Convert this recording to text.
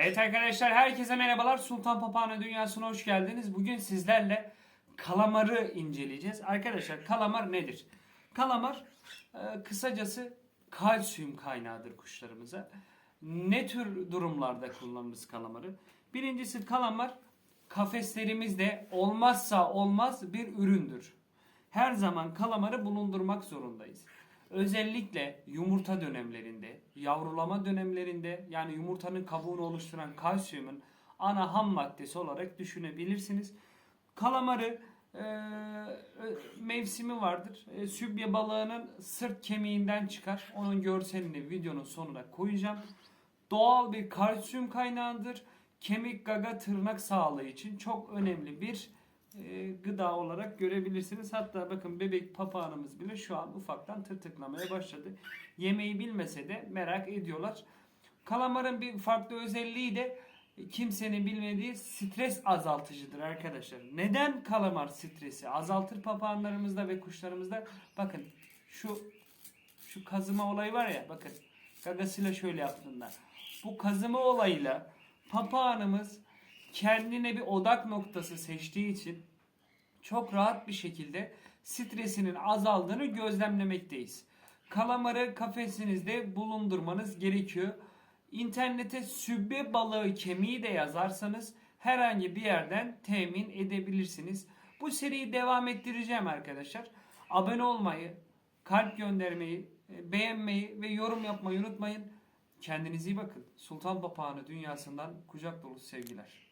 Evet arkadaşlar herkese merhabalar. Sultan Papağanı Dünyası'na hoş geldiniz. Bugün sizlerle kalamarı inceleyeceğiz. Arkadaşlar kalamar nedir? Kalamar e, kısacası kalsiyum kaynağıdır kuşlarımıza. Ne tür durumlarda kullanırız kalamarı? Birincisi kalamar kafeslerimizde olmazsa olmaz bir üründür. Her zaman kalamarı bulundurmak zorundayız. Özellikle yumurta dönemlerinde, yavrulama dönemlerinde yani yumurtanın kabuğunu oluşturan kalsiyumun ana ham maddesi olarak düşünebilirsiniz. Kalamarı e, ö- mevsimi vardır. E, sübye balığının sırt kemiğinden çıkar. Onun görselini videonun sonuna koyacağım. Doğal bir kalsiyum kaynağıdır. Kemik, gaga, tırnak sağlığı için çok önemli bir e, gıda olarak görebilirsiniz. Hatta bakın bebek papağanımız bile şu an ufaktan tırtıklamaya başladı. Yemeği bilmese de merak ediyorlar. Kalamarın bir farklı özelliği de kimsenin bilmediği stres azaltıcıdır arkadaşlar. Neden kalamar stresi azaltır papağanlarımızda ve kuşlarımızda? Bakın şu şu kazıma olayı var ya bakın gagasıyla şöyle yaptığında. Bu kazıma olayıyla papağanımız kendine bir odak noktası seçtiği için çok rahat bir şekilde stresinin azaldığını gözlemlemekteyiz. Kalamarı kafesinizde bulundurmanız gerekiyor. İnternete sübbe balığı kemiği de yazarsanız herhangi bir yerden temin edebilirsiniz. Bu seriyi devam ettireceğim arkadaşlar. Abone olmayı, kalp göndermeyi, e, beğenmeyi ve yorum yapmayı unutmayın. Kendinize iyi bakın. Sultan Papağanı dünyasından kucak dolusu sevgiler.